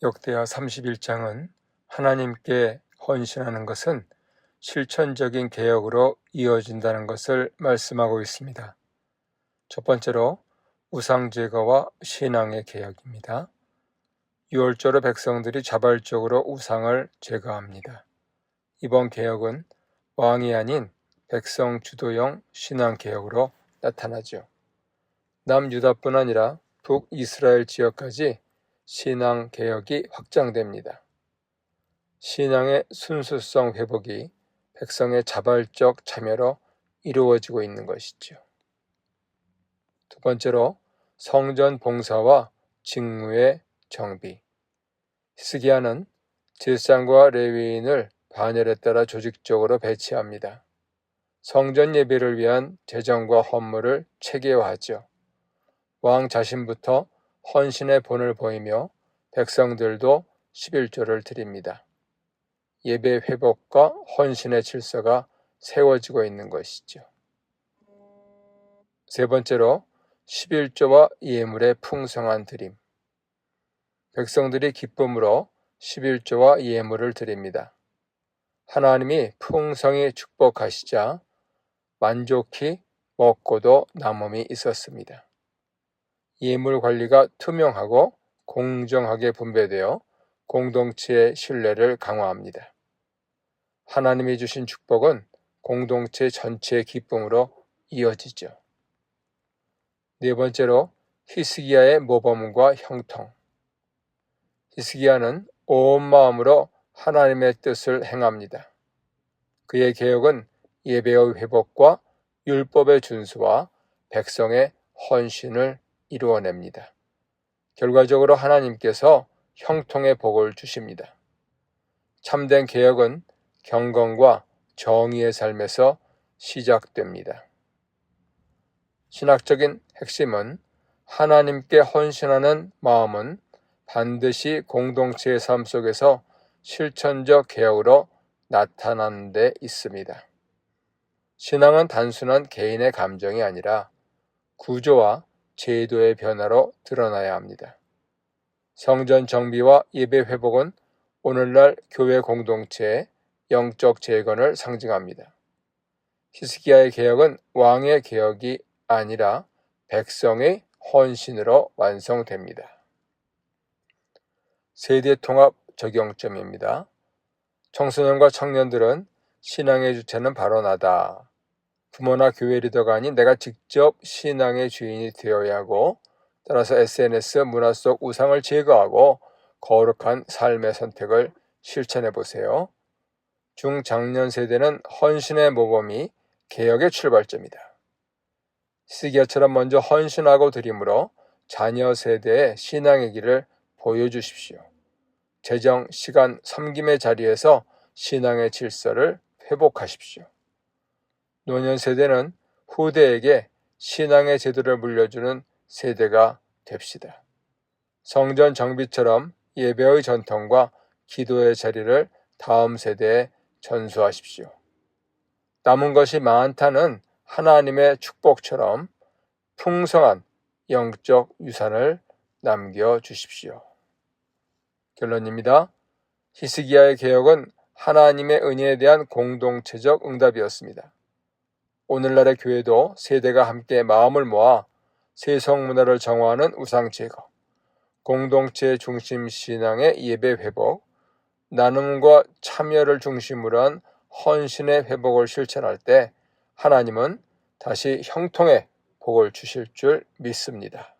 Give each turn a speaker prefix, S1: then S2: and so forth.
S1: 역대하 31장은 하나님께 헌신하는 것은 실천적인 개혁으로 이어진다는 것을 말씀하고 있습니다. 첫 번째로 우상 제거와 신앙의 개혁입니다. 6월절로 백성들이 자발적으로 우상을 제거합니다. 이번 개혁은 왕이 아닌 백성 주도형 신앙 개혁으로 나타나죠. 남유다뿐 아니라 북이스라엘 지역까지 신앙 개혁이 확장됩니다. 신앙의 순수성 회복이 백성의 자발적 참여로 이루어지고 있는 것이죠. 두 번째로 성전 봉사와 직무의 정비. 히스기야는 제사장과 레위인을 반열에 따라 조직적으로 배치합니다. 성전 예배를 위한 재정과 헌물을 체계화하죠. 왕 자신부터 헌신의 본을 보이며 백성들도 11조를 드립니다. 예배 회복과 헌신의 질서가 세워지고 있는 것이죠. 세 번째로 11조와 예물의 풍성한 드림. 백성들이 기쁨으로 11조와 예물을 드립니다. 하나님이 풍성히 축복하시자 만족히 먹고도 남음이 있었습니다. 예물 관리가 투명하고 공정하게 분배되어 공동체의 신뢰를 강화합니다. 하나님이 주신 축복은 공동체 전체의 기쁨으로 이어지죠. 네 번째로 히스기야의 모범과 형통. 히스기야는 온 마음으로 하나님의 뜻을 행합니다. 그의 개혁은 예배의 회복과 율법의 준수와 백성의 헌신을 이루어냅니다. 결과적으로 하나님께서 형통의 복을 주십니다. 참된 개혁은 경건과 정의의 삶에서 시작됩니다. 신학적인 핵심은 하나님께 헌신하는 마음은 반드시 공동체의 삶 속에서 실천적 개혁으로 나타나는 데 있습니다. 신앙은 단순한 개인의 감정이 아니라 구조와 제도의 변화로 드러나야 합니다. 성전 정비와 예배 회복은 오늘날 교회 공동체의 영적 재건을 상징합니다. 히스기야의 개혁은 왕의 개혁이 아니라 백성의 헌신으로 완성됩니다. 세대 통합 적용점입니다. 청소년과 청년들은 신앙의 주체는 바로 나다. 부모나 교회 리더가 아닌 내가 직접 신앙의 주인이 되어야 하고 따라서 SNS 문화 속 우상을 제거하고 거룩한 삶의 선택을 실천해 보세요. 중장년 세대는 헌신의 모범이 개혁의 출발점이다. 시기야처럼 먼저 헌신하고 드림으로 자녀 세대의 신앙의 길을 보여주십시오. 재정, 시간, 섬김의 자리에서 신앙의 질서를 회복하십시오. 노년 세대는 후대에게 신앙의 제도를 물려주는 세대가 됩시다. 성전 정비처럼 예배의 전통과 기도의 자리를 다음 세대에 전수하십시오. 남은 것이 많다는 하나님의 축복처럼 풍성한 영적 유산을 남겨 주십시오. 결론입니다. 히스기야의 개혁은 하나님의 은혜에 대한 공동체적 응답이었습니다. 오늘날의 교회도 세대가 함께 마음을 모아 세성 문화를 정화하는 우상 제거, 공동체 중심 신앙의 예배 회복, 나눔과 참여를 중심으로 한 헌신의 회복을 실천할 때 하나님은 다시 형통의 복을 주실 줄 믿습니다.